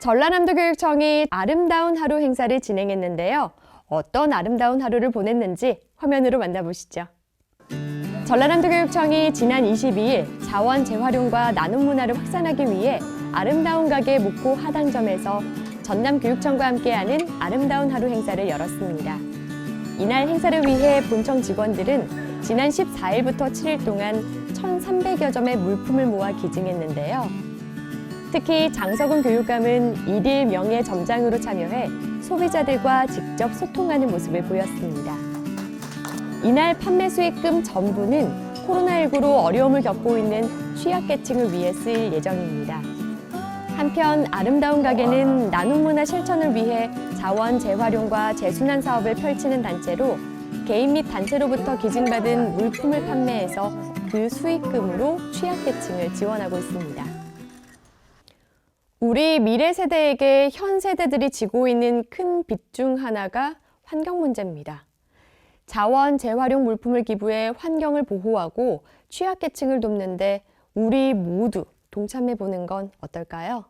전라남도 교육청이 아름다운 하루 행사를 진행했는데요. 어떤 아름다운 하루를 보냈는지 화면으로 만나보시죠. 전라남도 교육청이 지난 22일 자원 재활용과 나눔 문화를 확산하기 위해 아름다운 가게 목포 하당점에서 전남 교육청과 함께하는 아름다운 하루 행사를 열었습니다. 이날 행사를 위해 본청 직원들은 지난 14일부터 7일 동안 1,300여 점의 물품을 모아 기증했는데요. 특히 장석훈 교육감은 일일 명예 점장으로 참여해 소비자들과 직접 소통하는 모습을 보였습니다. 이날 판매 수익금 전부는 코로나19로 어려움을 겪고 있는 취약계층을 위해 쓰일 예정입니다. 한편 아름다운 가게는 나눔 문화 실천을 위해 자원 재활용과 재순환 사업을 펼치는 단체로 개인 및 단체로부터 기증받은 물품을 판매해서 그 수익금으로 취약계층을 지원하고 있습니다. 우리 미래 세대에게 현 세대들이 지고 있는 큰 빚 중 하나가 환경 문제입니다. 자원 재활용 물품을 기부해 환경을 보호하고 취약계층을 돕는데 우리 모두 동참해 보는 건 어떨까요?